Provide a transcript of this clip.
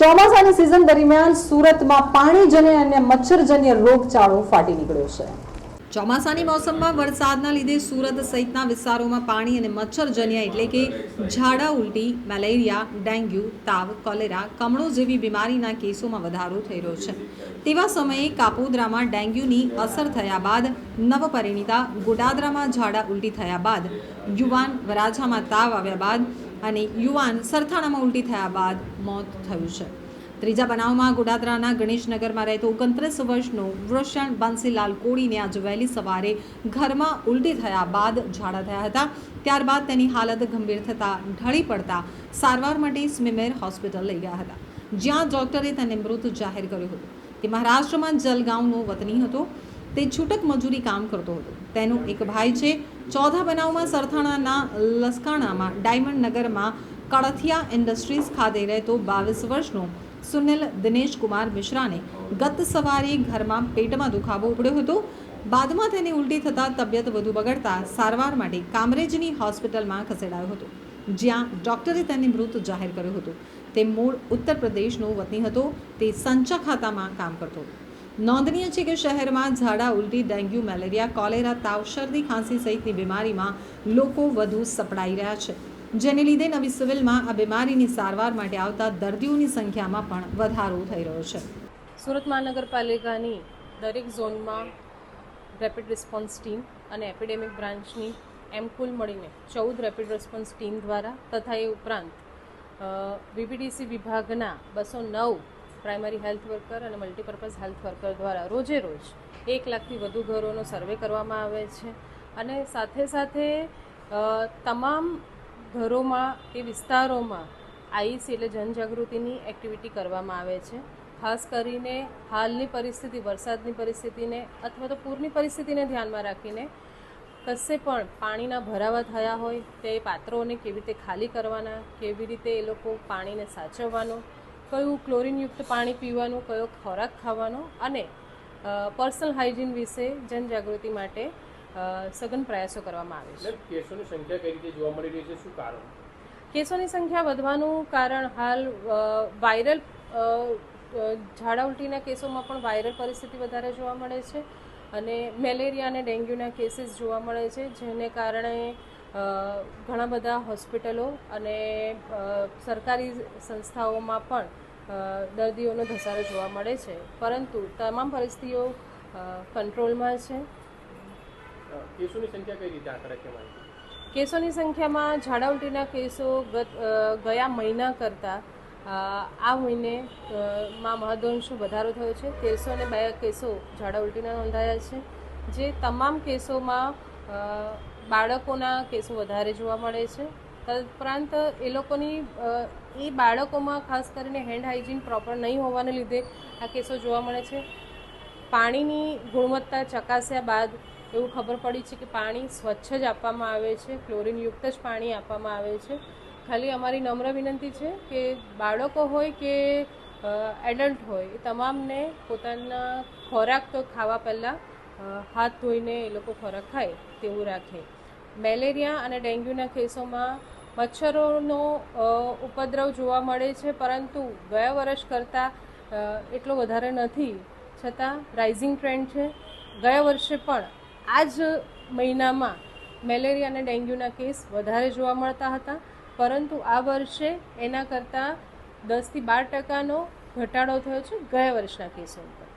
ચોમાસાની સિઝન દરમિયાન સુરતમાં પાણીજન્ય અને મચ્છરજન્ય રોગચાળો ફાટી નીકળ્યો છે. ચોમાસાની મોસમમાં વરસાદના લીધે સુરત સહિતના વિસ્તારોમાં પાણી અને મચ્છરજન્ય એટલે કે ઝાડા ઉલટી, મેલેરિયા, ડેન્ગ્યુ, તાવ, કોલેરા, કમળો જેવી બીમારીના કેસોમાં વધારો થઈ રહ્યો છે. તેવા સમયે કાપોદ્રામાં ડેન્ગ્યુની અસર થયા બાદ નવપરિણીતા ગોડાદરામાં ઝાડા ઉલટી થયા બાદ યુવાન વરાછામાં તાવ આવ્યા બાદ અને યુવાન સરથાણામાં ઉલટી થયા બાદ મોત થયું છે. ત્રીજા બનાવમાં ગોડાદરાના ગણેશનગરમાં રહેતો ઓગણત્રીસ વર્ષનો વૃષણ બંસીલાલ કોળીને આજ વહેલી સવારે ઘરમાં ઉલટી થયા બાદ ઝાડા થયા હતા. ત્યારબાદ તેની હાલત ગંભીર થતાં ઢળી પડતા સારવાર માટે સ્મિમેર હોસ્પિટલ લઈ ગયા હતા. જ્યાં ડોક્ટરે તેને મૃત જાહેર કર્યો હતો. તે મહારાષ્ટ્રમાં જલગાંવનો વતની હતો. તે છૂટક મજૂરી કામ કરતો હતો. તેનો એક ભાઈ છે. ચોથા બનાવમાં સરથાણાના લસકાણામાં, ડાયમંડ નગરમાં કળથિયા ઇન્ડસ્ટ્રીઝ ખાતે રહેતો બાવીસ વર્ષનો સુનિલ દિનેશ કુમાર મિશ્રાને ગત સવારે ઘરમાં પેટમાં દુખાવો ઉપડ્યો હતો. બાદમાં તેને ઉલટી થતાં તબિયત વધુ બગડતા સારવાર માટે કામરેજની હોસ્પિટલમાં ખસેડાયો હતો, જ્યાં ડોક્ટરે તેને મૃત જાહેર કર્યો હતો. તે મૂળ ઉત્તર પ્રદેશનો વતની હતો. તે સંચા ખાતામાં કામ કરતો હતો. નોંધનીય છે કે શહેરમાં ઝાડા ઉલટી ડેન્ગ્યુ, મેલેરિયા, કોલેરા, તાવ, શરદી, ખાંસી સહિતની બીમારીમાં લોકો વધુ સપડાઈ રહ્યા છે. જેને લીધે નવી સિવિલમાં આ બીમારીની સારવાર માટે આવતા દર્દીઓની સંખ્યામાં પણ વધારો થઈ રહ્યો છે. સુરત મહાનગરપાલિકાની દરેક ઝોનમાં રેપિડ રિસ્પોન્સ ટીમ અને એપિડેમિક બ્રાન્ચની એમ કુલ મળીને ચૌદ રેપિડ રિસ્પોન્સ ટીમ દ્વારા તથા એ ઉપરાંત વીપીડીસી વિભાગના બસો નવ પ્રાઇમરી હેલ્થ વર્કર અને મલ્ટીપર્પઝ હેલ્થ વર્કર દ્વારા રોજે રોજ એક લાખથી વધુ ઘરોનો સર્વે કરવામાં આવે છે. અને સાથે સાથે તમામ ઘરોમાં એ વિસ્તારોમાં આઈસી એટલે જનજાગૃતિની એક્ટિવિટી કરવામાં આવે છે. ખાસ કરીને હાલની પરિસ્થિતિ, વરસાદની પરિસ્થિતિને અથવા તો પૂરની પરિસ્થિતિને ધ્યાનમાં રાખીને કશે પણ પાણીના ભરાવા થયા હોય, તે પાત્રોને કેવી રીતે ખાલી કરવાના, કેવી રીતે એ લોકો પાણીને સાચવવાનો કયું ક્લોરીનયુક્ત પાણી પીવાનું કયો ખોરાક ખાવાનો અને પર્સનલ હાઇજીન વિશે જનજાગૃતિ માટે સઘન પ્રયાસો કરવામાં આવે છે. કેસોની સંખ્યા કઈ રીતે જોવા મળી રહી છે? શું કારણ? કેસોની સંખ્યા વધવાનું કારણ હાલ વાયરલ ઝાડા ઉલટીના કેસોમાં પણ વાયરલ પરિસ્થિતિ વધારે જોવા મળે છે અને મેલેરિયા અને ડેન્ગ્યુના કેસીસ જોવા મળે છે જેને કારણે ઘણા બધા હોસ્પિટલો અને સરકારી સંસ્થાઓમાં પણ દર્દીઓનો ધસારો જોવા મળે છે. પરંતુ તમામ પરિસ્થિતિઓ કંટ્રોલમાં છે. કેસોની સંખ્યા કઈ રીતે આંકડા કેસોની સંખ્યામાં ઝાડા ઉલટીના કેસો ગયા મહિના કરતાં આ મહિને માં મહદઅંશે વધારો થયો છે. તેરસો ને બે કેસો ઝાડા ઉલટીના નોંધાયા છે. જે તમામ કેસોમાં બાળકોના કેસો વધારે જોવા મળે છે. તદુપરાંત એ લોકોની એ બાળકોમાં ખાસ કરીને હેન્ડ હાઇજીન પ્રોપર નહીં હોવાને લીધે આ કેસો જોવા મળે છે. પાણીની ગુણવત્તા ચકાસ્યા બાદ એવું ખબર પડી છે કે પાણી સ્વચ્છ જ આપવામાં આવે છે, ક્લોરિનયુક્ત જ પાણી આપવામાં આવે છે. ખાલી અમારી નમ્ર વિનંતી છે કે બાળકો હોય કે એડલ્ટ હોય, એ તમામને પોતાના ખોરાક તો ખાવા પહેલાં હાથ ધોઈને એ લોકો ખોરાક ખાય તેવું રાખે. મેલેરિયા અને ડેન્ગ્યુના કેસોમાં મચ્છરોનો ઉપદ્રવ જોવા મળે છે, પરંતુ ગયા વર્ષ કરતાં એટલો વધારે નથી. છતાં રાઇઝિંગ ટ્રેન્ડ છે. ગયા વર્ષે પણ આ જ મહિનામાં મેલેરિયા અને ડેન્ગ્યુના કેસ વધારે જોવા મળતા હતા, પરંતુ આ વર્ષે એના કરતાં દસથી બાર ટકાનો ઘટાડો થયો છે ગયા વર્ષના કેસો કરતાં